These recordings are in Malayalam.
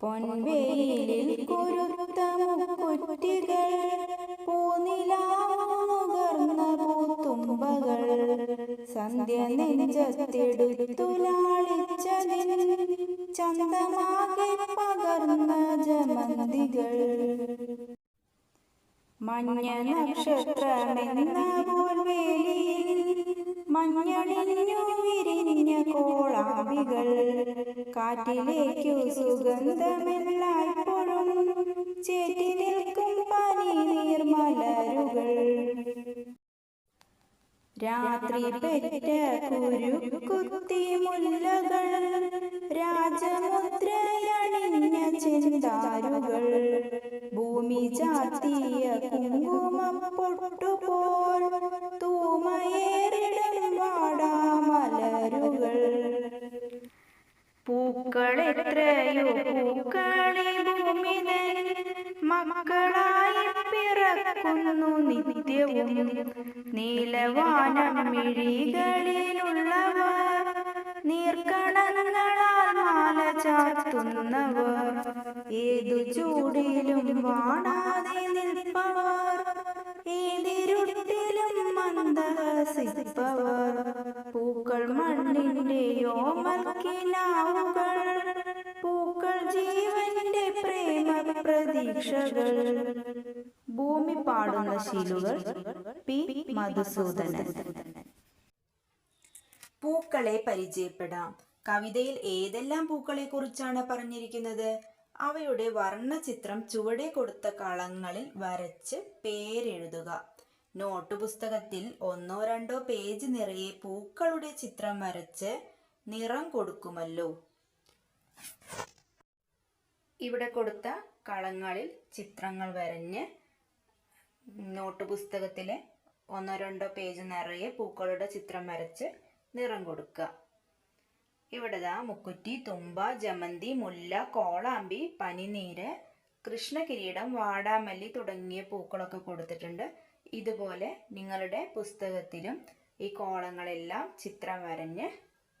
പൊൻവേലിൽ കുരുത്ത പൂനിലാവുകർന്ന പൂത്തുമ്പകൾ സന്ധ്യ നെഞ്ചത്തെടുത്തുലാളിച്ചതിൽ ചന്തമാകെ പകർന്ന ജമന്തികൾ. മഞ്ഞ നക്ഷത്രമെന്ന പോൽവേലിയിൽ മഞ്ഞണിഞ്ഞു വിരിഞ്ഞ കോളാമ്പികൾ കാറ്റിലേക്കു സുഗന്ധമെല്ലായ്പ്പോഴും ചേറ്റി നിൽക്കും പനി നീർമലരുകൾ രാത്രി പെറ്റ കുരുക്കുത്തി മുല്ലകൾ രാജമുദ്രയണിഞ്ഞ ചെന്താരുകൾ. ഭൂമി ചാത്തിയ കുങ്കുമം പൊട്ടുപോൽ തൂമയേറിടും വാടാമലരുകൾ പൂക്കളെത്രയോ പൂക്കളി ഭൂമിനെ മക്കളായി പിറക്കുന്നു നിത്യവും. നീലവാനം മിഴികളിലുള്ളവർ നീർക്കണങ്ങളാൽ മാല ചാർത്തുന്നവർ ഏതു ചൂടിലും വാണാതെ നിൽപ്പവർ ഏതിരുട്ടിലും മന്ദഹസിപ്പവർ. പൂക്കൾ മണ്ണിന്റെ പൂക്കൾ പ്രതീക്ഷകൾ ഭൂമി പാടുന്ന ശീലുകൾ പി മധുസൂദനൻ. പൂക്കളെ പരിചയപ്പെടാം. കവിതയിൽ ഏതെല്ലാം പൂക്കളെ കുറിച്ചാണ് പറഞ്ഞിരിക്കുന്നത്? അവയുടെ വർണചിത്രം ചുവടെ കൊടുത്ത കളങ്ങളിൽ വരച്ച് പേരെഴുതുക. നോട്ട് പുസ്തകത്തിൽ ഒന്നോ രണ്ടോ പേജ് നിറയെ പൂക്കളുടെ ചിത്രം വരച്ച് നിറം കൊടുക്കുമല്ലോ. ഇവിടെ കൊടുത്ത കളങ്ങളിൽ ചിത്രങ്ങൾ വരഞ്ഞ് നോട്ട് പുസ്തകത്തിലെ ഒന്നോ രണ്ടോ പേജ് നിറയെ പൂക്കളുടെ ചിത്രം വരച്ച് നിറം കൊടുക്കുക. ഇവിടെ ദാ മുക്കുറ്റി തുമ്പ ജമന്തി മുല്ല കോളാമ്പി പനിനീര് കൃഷ്ണകിരീടം വാടാമല്ലി തുടങ്ങിയ പൂക്കളൊക്കെ കൊടുത്തിട്ടുണ്ട്. ഇതുപോലെ നിങ്ങളുടെ പുസ്തകത്തിലും ഈ കോളങ്ങളെല്ലാം ചിത്രം വരഞ്ഞ്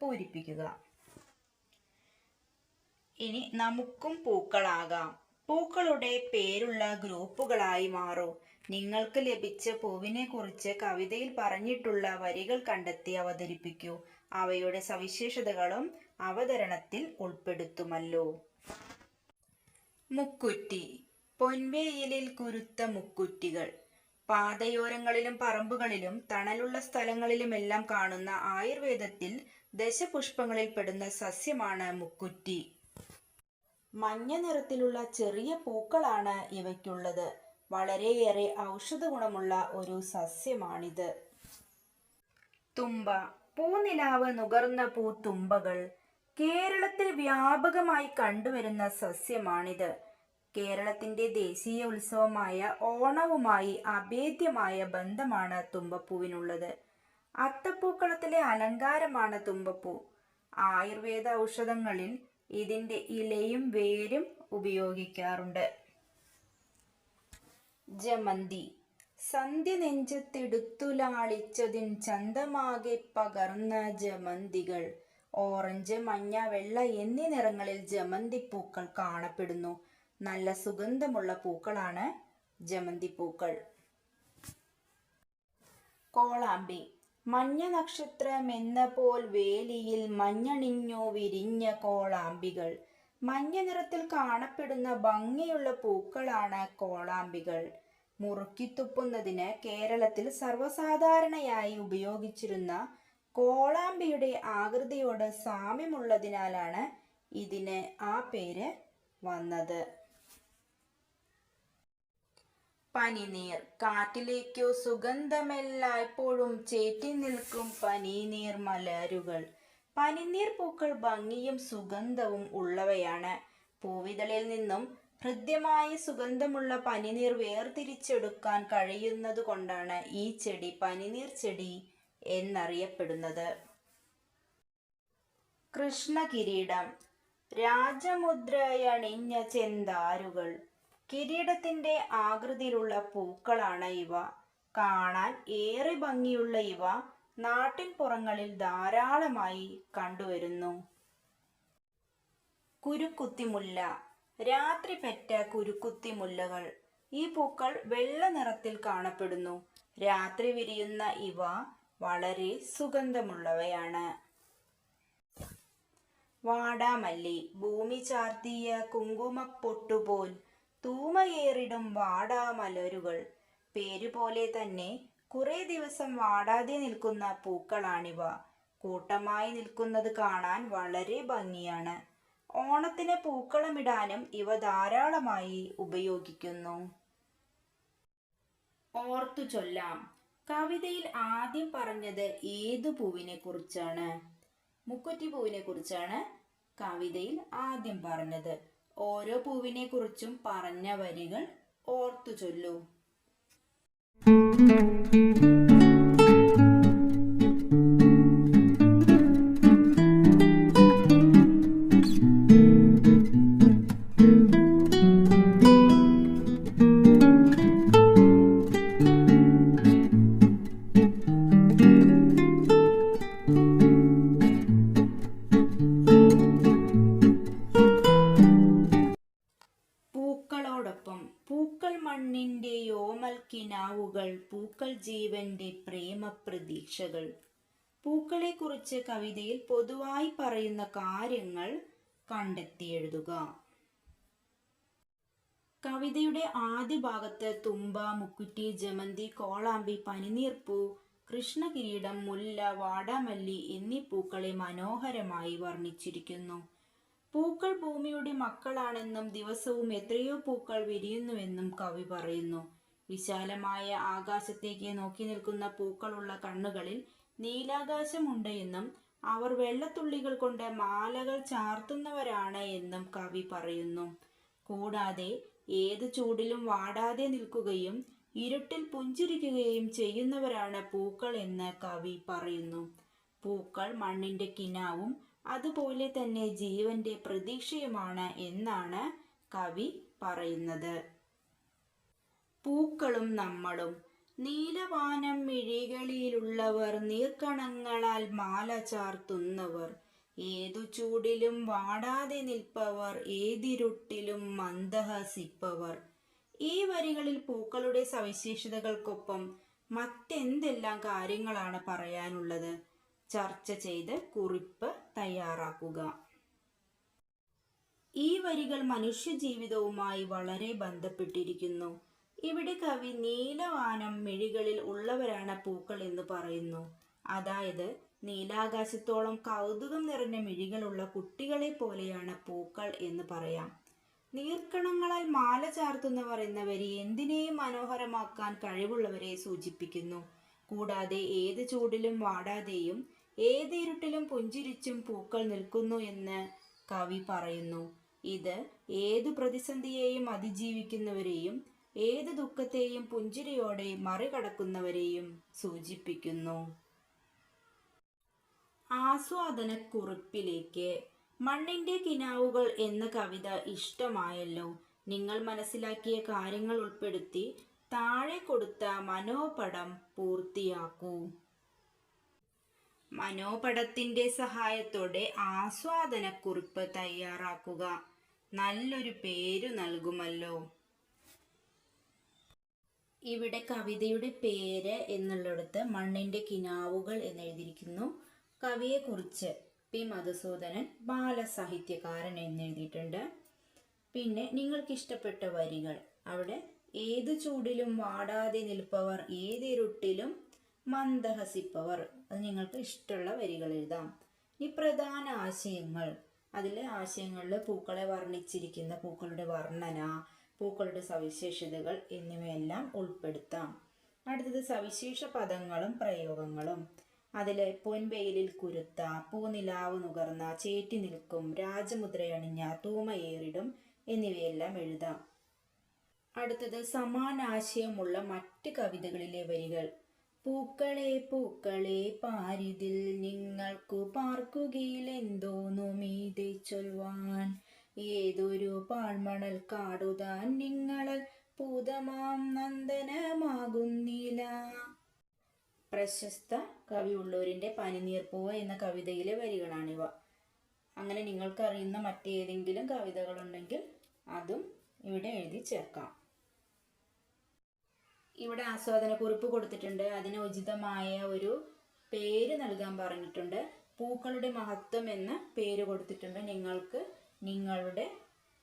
പൂരിപ്പിക്കുക. ഇനി നമുക്കും പൂക്കളാകാം. പൂക്കളുടെ പേരുള്ള ഗ്രൂപ്പുകളായി മാറൂ. നിങ്ങൾക്ക് ലഭിച്ച പൂവിനെ കുറിച്ച് കവിതയിൽ പറഞ്ഞിട്ടുള്ള വരികൾ കണ്ടെത്തി അവതരിപ്പിക്കൂ. അവയുടെ സവിശേഷതകളും അവതരണത്തിൽ ഉൾപ്പെടുത്തുമല്ലോ. മുക്കുറ്റി. പൊൻവേയിലിൽ കുരുത്ത മുക്കുറ്റികൾ. പാതയോരങ്ങളിലും പറമ്പുകളിലും തണലുള്ള സ്ഥലങ്ങളിലുമെല്ലാം കാണുന്ന ആയുർവേദത്തിൽ ദശപുഷ്പങ്ങളിൽ പെടുന്ന സസ്യമാണ് മുക്കുറ്റി. മഞ്ഞ നിറത്തിലുള്ള ചെറിയ പൂക്കളാണ് ഇവയ്ക്കുള്ളത്. വളരെയേറെ ഔഷധ ഗുണമുള്ള ഒരു സസ്യമാണിത്. തുമ്പ. പൂനിലാവ് നുകർന്ന പൂ തുമ്പകൾ കേരളത്തിൽ വ്യാപകമായി കണ്ടുവരുന്ന സസ്യമാണിത്. കേരളത്തിന്റെ ദേശീയ ഉത്സവമായ ഓണവുമായി അഭേദ്യമായ ബന്ധമാണ് തുമ്പപ്പൂവിനുള്ളത്. അത്തപ്പൂക്കളത്തിലെ അലങ്കാരമാണ് തുമ്പപ്പൂ. ആയുർവേദ ഔഷധങ്ങളിൽ ഇതിന്റെ ഇലയും വേരും ഉപയോഗിക്കാറുണ്ട്. ജമന്തി. സന്ധ്യ നെഞ്ചത്തെടുത്തുലാളിച്ചതിൻ ചന്തമാകെ പകർന്ന ജമന്തികൾ. ഓറഞ്ച് മഞ്ഞ വെള്ള എന്നീ നിറങ്ങളിൽ ജമന്തി പൂക്കൾ കാണപ്പെടുന്നു. നല്ല സുഗന്ധമുള്ള പൂക്കളാണ് ജമന്തി പൂക്കൾ കോളാമ്പി. മഞ്ഞ നക്ഷത്രം എന്ന പോൽ വേലിയിൽ മഞ്ഞണിഞ്ഞു വിരിഞ്ഞ കോളാമ്പികൾ. മഞ്ഞ നിറത്തിൽ കാണപ്പെടുന്ന ഭംഗിയുള്ള പൂക്കളാണ് കോളാമ്പികൾ. മുറുക്കിത്തുപ്പുന്നതിന് കേരളത്തിൽ സർവസാധാരണയായി ഉപയോഗിച്ചിരുന്ന കോളാമ്പിയുടെ ആകൃതിയോട് സാമ്യമുള്ളതിനാലാണ് ഇതിന് ആ പേര് വന്നത്. പനിനീർ. കാറ്റിലേക്കു സുഗന്ധമെല്ലായ്പ്പോഴും ചേറ്റി നിൽക്കും പനിനീർ മലരുകൾ. പനിനീർ പൂക്കൾ ഭംഗിയും സുഗന്ധവും ഉള്ളവയാണ്. പൂവിതളിൽ നിന്നും ഹൃദ്യമായ സുഗന്ധമുള്ള പനിനീർ വേർതിരിച്ചെടുക്കാൻ കഴിയുന്നത് കൊണ്ടാണ് ഈ ചെടി പനിനീർ ചെടി എന്നറിയപ്പെടുന്നത്. കൃഷ്ണകിരീടം. രാജമുദ്രയണിഞ്ഞ ചെന്താരുകൾ. കിരീടത്തിന്റെ ആകൃതിയിലുള്ള പൂക്കളാണ് ഇവ. കാണാൻ ഏറെ ഭംഗിയുള്ള ഇവ നാട്ടിൻപുറങ്ങളിൽ ധാരാളമായി കണ്ടുവരുന്നു. കുരുക്കുത്തിമുല്ല. രാത്രി പെറ്റ കുരുക്കുത്തിമുല്ലകൾ. ഈ പൂക്കൾ വെള്ള നിറത്തിൽ കാണപ്പെടുന്നു. രാത്രി വിരിയുന്ന ഇവ വളരെ സുഗന്ധമുള്ളവയാണ്. വാടാമല്ലി ഭൂമി ചാർത്തിയ കുങ്കുമപ്പൊട്ടുപോൽ തൂമയേറിടും വാടാമലരുകൾ. പേരുപോലെ തന്നെ കുറെ ദിവസം വാടാതെ നിൽക്കുന്ന പൂക്കളാണിവ. കൂട്ടമായി നിൽക്കുന്നത് കാണാൻ വളരെ ഭംഗിയാണ്. ഓണത്തിന് പൂക്കളമിടാനും ഇവ ധാരാളമായി ഉപയോഗിക്കുന്നു. ഓർത്തു ചൊല്ലാം. കവിതയിൽ ആദ്യം പറഞ്ഞത് ഏതു പൂവിനെ കുറിച്ചാണ്? മുക്കുറ്റി പൂവിനെ കുറിച്ചാണ് കവിതയിൽ ആദ്യം പറഞ്ഞത്. ഓരോ പൂവിനെ കുറിച്ചും പറഞ്ഞ വരികൾ ഓർത്തു ചൊല്ലൂ. ജീവന്റെ പ്രേമ പ്രതീക്ഷകൾ പൂക്കളെക്കുറിച്ച് കവിതയിൽ പൊതുവായി പറയുന്ന കാര്യങ്ങൾ കണ്ടെത്തി എഴുതുക. കവിതയുടെ ആദ്യ ഭാഗത്ത് തുമ്പ മുക്കുറ്റി ജമന്തി കോളാമ്പി പനിനീർപ്പൂ കൃഷ്ണകിരീടം മുല്ല വാടാമല്ലി എന്നീ പൂക്കളെ മനോഹരമായി വർണിച്ചിരിക്കുന്നു. പൂക്കൾ ഭൂമിയുടെ മക്കളാണെന്നും ദിവസവും എത്രയോ പൂക്കൾ വിരിയുന്നുവെന്നും കവി പറയുന്നു. വിശാലമായ ആകാശത്തേക്ക് നോക്കി നിൽക്കുന്ന പൂക്കളുള്ള കണ്ണുകളിൽ നീലാകാശമുണ്ട് എന്നും അവർ വെള്ളത്തുള്ളികൾ കൊണ്ട് മാലകൾ ചാർത്തുന്നവരാണ് എന്നും കവി പറയുന്നു. കൂടാതെ ഏത് ചൂടിലും വാടാതെ നിൽക്കുകയും ഇരുട്ടിൽ പുഞ്ചിരിക്കുകയും ചെയ്യുന്നവരാണ് പൂക്കൾ എന്ന് കവി പറയുന്നു. പൂക്കൾ മണ്ണിന്റെ കിനാവും അതുപോലെ തന്നെ ജീവന്റെ പ്രതീക്ഷയുമാണ് എന്നാണ് കവി പറയുന്നത്. പൂക്കളും നമ്മളും. നീലവാനം മിഴികളിലുള്ളവർ നീർക്കണങ്ങളാൽ മാല ചാർത്തുന്നവർ. ഏതു ചൂടിലും വാടാതെ നിൽപ്പവർ ഏതിരുട്ടിലും മന്ദഹസിപ്പവർ. ഈ വരികളിൽ പൂക്കളുടെ സവിശേഷതകൾക്കൊപ്പം മറ്റെന്തെല്ലാം കാര്യങ്ങളാണ് പറയാനുള്ളത്? ചർച്ച ചെയ്ത് കുറിപ്പ് തയ്യാറാക്കുക. ഈ വരികൾ മനുഷ്യജീവിതവുമായി വളരെ ബന്ധപ്പെട്ടിരിക്കുന്നു. ഇവിടെ കവി നീലവാനം മിഴികളിൽ ഉള്ളവരാണ് പൂക്കൾ എന്ന് പറയുന്നു. അതായത് നീലാകാശത്തോളം കൗതുകം നിറഞ്ഞ മിഴികളുള്ള കുട്ടികളെ പോലെയാണ് പൂക്കൾ എന്ന് പറയാം. നീർക്കണങ്ങളാൽ മാല ചാർത്തുന്നവർ എന്നവരെ എന്തിനേയും മനോഹരമാക്കാൻ കഴിവുള്ളവരെ സൂചിപ്പിക്കുന്നു. കൂടാതെ ഏത് ചൂടിലും വാടാതെയും ഏത് ഇരുട്ടിലും പുഞ്ചിരിച്ചും പൂക്കൾ നിൽക്കുന്നു എന്ന് കവി പറയുന്നു. ഇത് ഏതു പ്രതിസന്ധിയെയും അതിജീവിക്കുന്നവരെയും ഏത് ദുഃഖത്തെയും പുഞ്ചിരിയോടെ മറികടക്കുന്നവരെയും സൂചിപ്പിക്കുന്നു. ആസ്വാദന ആസ്വാദനക്കുറിപ്പിലേക്ക്. മണ്ണിന്റെ കിനാവുകൾ എന്ന കവിത ഇഷ്ടമായല്ലോ. നിങ്ങൾ മനസ്സിലാക്കിയ കാര്യങ്ങൾ ഉൾപ്പെടുത്തി താഴെ കൊടുത്ത മനോപടം പൂർത്തിയാക്കൂ. മനോപടത്തിന്റെ സഹായത്തോടെ ആസ്വാദനക്കുറിപ്പ് തയ്യാറാക്കുക. നല്ലൊരു പേരു നൽകുമല്ലോ. ഇവിടെ കവിതയുടെ പേര് എന്നുള്ളിടത്ത് മണ്ണിന്റെ കിനാവുകൾ എന്ന് എഴുതിയിരിക്കുന്നു കവിയെക്കുറിച്ച് പി. മധുസൂദനൻ ബാലസാഹിത്യകാരൻ എന്ന് എഴുതിയിട്ടുണ്ട് പിന്നെ നിങ്ങൾക്ക് ഇഷ്ടപ്പെട്ട വരികൾ. അവിടെ ഏത് ചൂടിലും വാടാതെ നിൽപ്പവർ ഏതിരുട്ടിലും മന്ദഹസിപ്പവർ. അത് നിങ്ങൾക്ക് ഇഷ്ടമുള്ള വരികൾ എഴുതാം. ഈ പ്രധാന ആശയങ്ങൾ. അതിലെ ആശയങ്ങളിൽ പൂക്കളെ വർണിച്ചിരിക്കുന്ന പൂക്കളുടെ വർണന പൂക്കളുടെ സവിശേഷതകൾ എന്നിവയെല്ലാം ഉൾപ്പെടുത്താം. അടുത്തത് സവിശേഷ പദങ്ങളും പ്രയോഗങ്ങളും. അതിൽ പൊൻവെയിലിൽ കുരുത്ത പൂനിലാവ് നുകർന്ന ചേറ്റി നിൽക്കും രാജമുദ്രയണിഞ്ഞ തൂമയേറിടും എന്നിവയെല്ലാം എഴുതാം. അടുത്തത് സമാനാശയമുള്ള മറ്റ് കവിതകളിലെ വരികൾ. പൂക്കളെ പൂക്കളെ പാരിതിൽ നിങ്ങൾക്കു പാർക്കുകയിലെന്തോന്നുമീതെ ചൊൽവാൻ. ഏതൊരു പാഴ്മണൽ കാടുതാൻ നിങ്ങളൽ പൂതമാം നന്ദനമാകുന്നില്ല പ്രശസ്ത കവി ഉള്ളൂരിന്റെ പനിനീർപ്പൂവ് എന്ന കവിതയിലെ വരികളാണിവ. അങ്ങനെ നിങ്ങൾക്കറിയുന്ന മറ്റേതെങ്കിലും കവിതകളുണ്ടെങ്കിൽ അതും ഇവിടെ എഴുതി ചേർക്കാം. ഇവിടെ ആസ്വാദന കുറിപ്പ് കൊടുത്തിട്ടുണ്ട്. അതിന് ഉചിതമായ ഒരു പേര് നൽകാൻ പറഞ്ഞിട്ടുണ്ട്. പൂക്കളുടെ മഹത്വം എന്ന പേര് കൊടുത്തിട്ടുണ്ട്. നിങ്ങൾക്ക് നിങ്ങളുടെ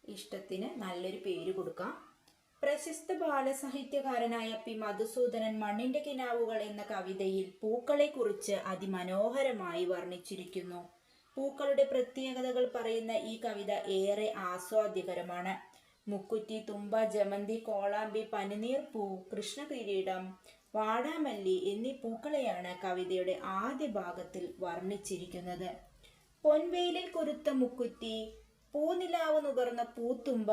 ഇഷ്ടത്തിന് നല്ലൊരു പേര് കൊടുക്കാം. പ്രശസ്ത ബാലസാഹിത്യകാരനായ പി മധുസൂദനൻ മണ്ണിന്റെ കിനാവുകൾ എന്ന കവിതയിൽ പൂക്കളെക്കുറിച്ച് അതിമനോഹരമായി വർണിച്ചിരിക്കുന്നു. പൂക്കളുടെ പ്രത്യേകതകൾ പറയുന്ന ഈ കവിത ഏറെ ആസ്വാദ്യകരമാണ്. മുക്കുറ്റി തുമ്പ ജമന്തി കോളാമ്പി പനിനീർ പൂ കൃഷ്ണകിരീടം വാടാമല്ലി എന്നീ പൂക്കളെയാണ് കവിതയുടെ ആദ്യ ഭാഗത്തിൽ വർണിച്ചിരിക്കുന്നത്. പൊൻവെയിലിൽ കുരുത്ത മുക്കുറ്റി പൂനിലാവ് നുകർന്ന പൂത്തുമ്പ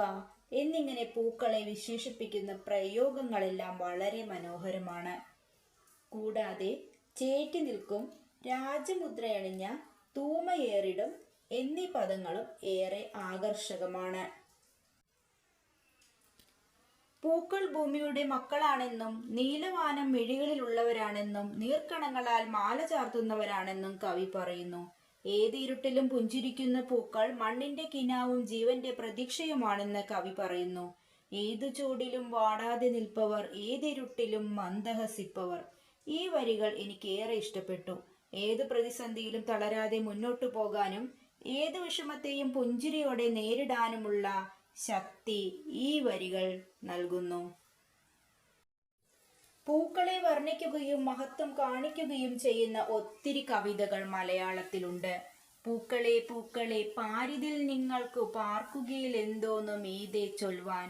എന്നിങ്ങനെ പൂക്കളെ വിശേഷിപ്പിക്കുന്ന പ്രയോഗങ്ങളെല്ലാം വളരെ മനോഹരമാണ്. കൂടാതെ ചേറ്റി നിൽക്കും രാജമുദ്രയണിഞ്ഞ തൂമയേറിടും എന്നീ പദങ്ങളും ഏറെ ആകർഷകമാണ്. പൂക്കൾ ഭൂമിയുടെ മക്കളാണെന്നും നീലവാനം മിഴികളിലുള്ളവരാണെന്നും നീർക്കണങ്ങളാൽ മാല ചാർത്തുന്നവരാണെന്നും കവി പറയുന്നു. ഏത് ഇരുട്ടിലും പുഞ്ചിരിക്കുന്ന പൂക്കൾ മണ്ണിന്റെ കിനാവും ജീവന്റെ പ്രതീക്ഷയുമാണെന്ന് കവി പറയുന്നു. ഏതു ചൂടിലും വാടാതെ നിൽപ്പവർ ഏതിരുട്ടിലും മന്ദഹസിപ്പവർ. ഈ വരികൾ എനിക്ക് ഏറെ ഇഷ്ടപ്പെട്ടു. ഏത് പ്രതിസന്ധിയിലും തളരാതെ മുന്നോട്ടു പോകാനും ഏത് വിഷമത്തെയും പുഞ്ചിരിയോടെ നേരിടാനുമുള്ള ശക്തി ഈ വരികൾ നൽകുന്നു. പൂക്കളെ വർണിക്കുകയും മഹത്വം കാണിക്കുകയും ചെയ്യുന്ന ഒത്തിരി കവിതകൾ മലയാളത്തിലുണ്ട്. പൂക്കളെ പൂക്കളെ പാരിതിൽ നിങ്ങൾക്ക് പാർക്കുകയിൽ എന്തോന്നു മീതെ ചൊൽവാൻ.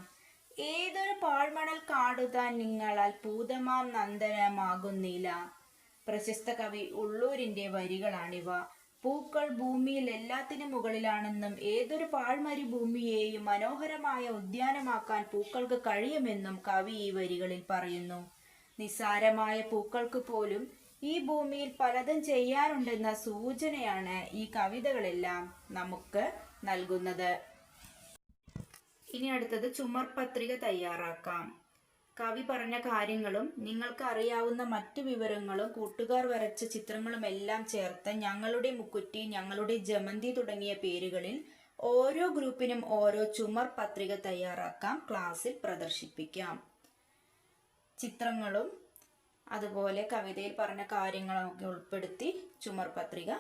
ഏതൊരു പാഴ്മണൽ കാടുതാൻ നിങ്ങളാൽ പൂതമാം നന്ദനമാകുന്നില്ല. പ്രശസ്ത കവി ഉള്ളൂരിന്റെ വരികളാണിവ. പൂക്കൾ ഭൂമിയിൽ എല്ലാത്തിനും മുകളിലാണെന്നും ഏതൊരു പാഴ്മരി ഭൂമിയെയും മനോഹരമായ ഉദ്യാനമാക്കാൻ പൂക്കൾക്ക് കഴിയുമെന്നും കവി ഈ വരികളിൽ പറയുന്നു. നിസ്സാരമായ പൂക്കൾക്ക് പോലും ഈ ഭൂമിയിൽ പലതും ചെയ്യാറുണ്ടെന്ന സൂചനയാണ് ഈ കവിതകളെല്ലാം നമുക്ക് നൽകുന്നത്. ഇനി അടുത്തത് ചുമർ പത്രിക തയ്യാറാക്കാം. കവി പറഞ്ഞ കാര്യങ്ങളും നിങ്ങൾക്ക് അറിയാവുന്ന മറ്റു വിവരങ്ങളും കൂട്ടുകാർ വരച്ച ചിത്രങ്ങളും എല്ലാം ചേർത്ത് ഞങ്ങളുടെ മുക്കുറ്റി ഞങ്ങളുടെ ജമന്തി തുടങ്ങിയ പേരുകളിൽ ഓരോ ഗ്രൂപ്പിനും ഓരോ ചുമർ പത്രിക തയ്യാറാക്കാം ക്ലാസ്സിൽ പ്രദർശിപ്പിക്കാം. ചിത്രങ്ങളും അതുപോലെ കവിതയിൽ പറഞ്ഞ കാര്യങ്ങളൊക്കെ ഉൾപ്പെടുത്തി ചുമർ പത്രിക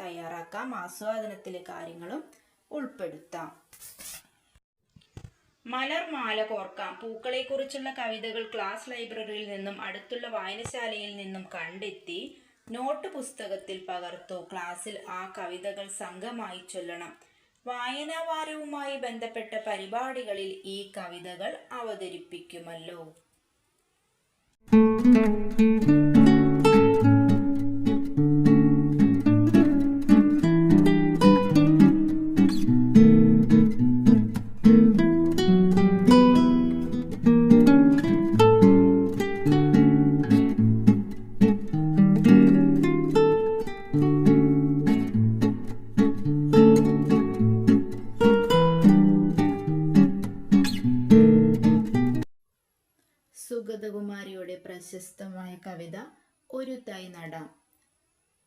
തയ്യാറാക്കാം. ആസ്വാദനത്തിലെ കാര്യങ്ങളും ഉൾപ്പെടുത്താം. മലർമാല കോർക്കാം. പൂക്കളെക്കുറിച്ചുള്ള കവിതകൾ ക്ലാസ് ലൈബ്രറിയിൽ നിന്നും അടുത്തുള്ള വായനശാലയിൽ നിന്നും കണ്ടെത്തി നോട്ട് പുസ്തകത്തിൽ പകർത്തു. ക്ലാസ്സിൽ ആ കവിതകൾ സംഘമായി ചൊല്ലണം. വായനാവാരവുമായി ബന്ധപ്പെട്ട പരിപാടികളിൽ ഈ കവിതകൾ അവതരിപ്പിക്കുമല്ലോ. Música സുഗതകുമാരിയുടെ പ്രശസ്തമായ കവിത ഒരു തൈ നടാം.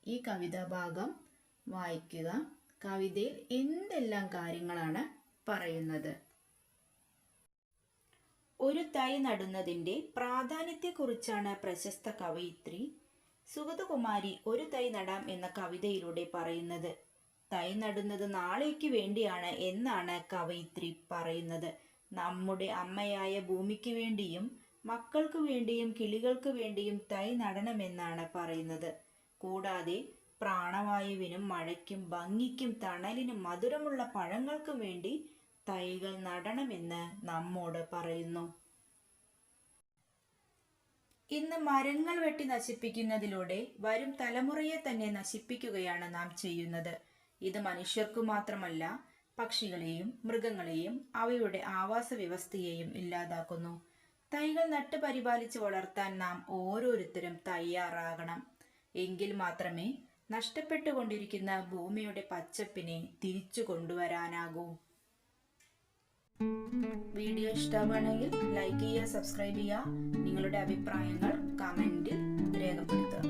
ഈ കവിതാ ഭാഗം വായിക്കുക. കവിതയിൽ എന്തെല്ലാം കാര്യങ്ങളാണ് പറയുന്നത്? ഒരു തൈ നടുന്നതിന്റെ പ്രാധാന്യത്തെക്കുറിച്ചാണ് പ്രശസ്ത കവയിത്രി സുഗതകുമാരി ഒരു തൈ നടാം എന്ന കവിതയിലൂടെ പറയുന്നത്. തൈ നടുന്നത് നാളേക്ക് വേണ്ടിയാണ് എന്നാണ് കവയിത്രി പറയുന്നത്. നമ്മുടെ അമ്മയായ ഭൂമിക്ക് വേണ്ടിയും മക്കൾക്ക് വേണ്ടിയും കിളികൾക്ക് വേണ്ടിയും തൈ നടണമെന്നാണ് പറയുന്നത്. കൂടാതെ പ്രാണവായുവിനും മഴയ്ക്കും ഭംഗിക്കും തണലിനും മധുരമുള്ള പഴങ്ങൾക്കും വേണ്ടി തൈകൾ നടണമെന്ന് നമ്മോട് പറയുന്നു. ഇന്ന് മരങ്ങൾ വെട്ടി നശിപ്പിക്കുന്നതിലൂടെ വരും തലമുറയെ തന്നെ നശിപ്പിക്കുകയാണ് നാം ചെയ്യുന്നത്. ഇത് മനുഷ്യർക്കു മാത്രമല്ല പക്ഷികളെയും മൃഗങ്ങളെയും അവയുടെ ആവാസ വ്യവസ്ഥയെയും ഇല്ലാതാക്കുന്നു. തൈകൾ നട്ട് പരിപാലിച്ച് വളർത്താൻ നാം ഓരോരുത്തരും തയ്യാറാകണം. എങ്കിൽ മാത്രമേ നഷ്ടപ്പെട്ടുകൊണ്ടിരിക്കുന്ന ഭൂമിയുടെ പച്ചപ്പിനെ തിരിച്ചു കൊണ്ടുവരാനാകൂ. വീഡിയോ ഇഷ്ടമാണെങ്കിൽ ലൈക്ക് ചെയ്യുക സബ്സ്ക്രൈബ് ചെയ്യുക. നിങ്ങളുടെ അഭിപ്രായങ്ങൾ കമന്റിൽ രേഖപ്പെടുത്തുക.